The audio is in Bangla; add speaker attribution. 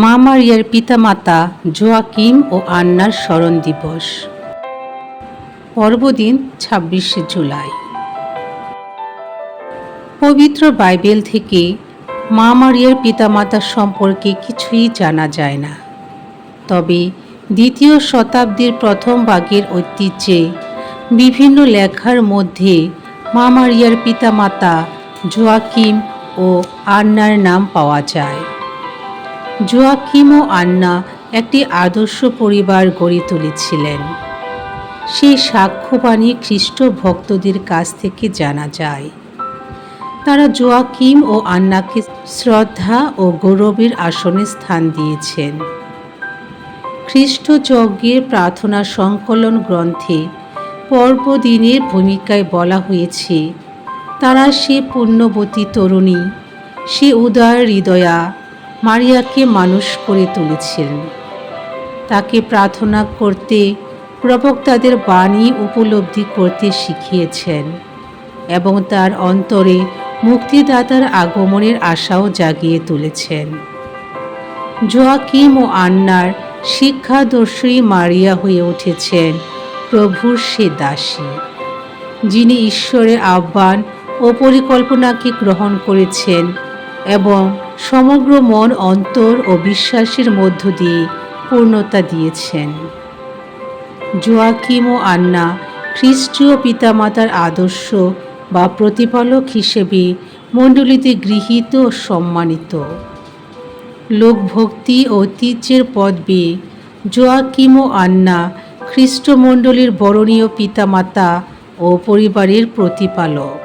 Speaker 1: মা মারিয়ার পিতামাতা জোয়াকিম ও আন্নার স্মরণ দিবস। পর্বদিন ছাব্বিশে জুলাই। পবিত্র বাইবেল থেকে মা মারিয়ার পিতামাতা সম্পর্কে কিছুই জানা যায় না। তবে দ্বিতীয় শতাব্দীর প্রথম ভাগের ঐতিহ্যে বিভিন্ন লেখার মধ্যে মা মারিয়ার পিতামাতা জোয়াকিম ও আন্নার নাম পাওয়া যায়। জোয়াকিম ও আন্না একটি আদর্শ পরিবার গড়ে তুলেছিলেন। সেই সাক্ষ্যবাণী খ্রিস্ট ভক্তদের কাছ থেকে জানা যায়। তারা জোয়াকিম ও আন্নাকে শ্রদ্ধা ও গৌরবের আসনে স্থান দিয়েছেন। খ্রিস্ট যজ্ঞের প্রার্থনা সংকলন গ্রন্থে পর্বদিনের ভূমিকায় বলা হয়েছে, তারা সে পুণ্যবতী তরুণী, সে উদার হৃদয়া মারিয়াকে মানুষ করে তুলেছেন তাকে প্রার্থনা করতে প্রবক্তাদের বাণী উপলব্ধি করতে শিখিয়েছেন এবং তার অন্তরে মুক্তিদাতার আগমনের আশাও জাগিয়ে তুলেছেন। জোয়াকিম ও আন্নার শিক্ষাদর্শী মারিয়া হয়ে উঠেছেন প্রভুর সে দাসী, যিনি ঈশ্বরের আহ্বান ও পরিকল্পনাকে গ্রহণ করেছেন এবং সমগ্র মন, অন্তর ও বিশ্বাসের মধ্য দিয়ে পূর্ণতা দিয়েছেন। জোয়াকিম ও আন্না খ্রিস্টীয় পিতামাতার আদর্শ বা প্রতিপালক হিসেবে মণ্ডলীতে গৃহীত ও সম্মানিত। লোকভক্তি ও ঐতিহ্যের পদ বেয়ে জোয়াকিম ও আন্না খ্রিস্টমণ্ডলীর বরণীয় পিতামাতা ও পরিবারের প্রতিপালক।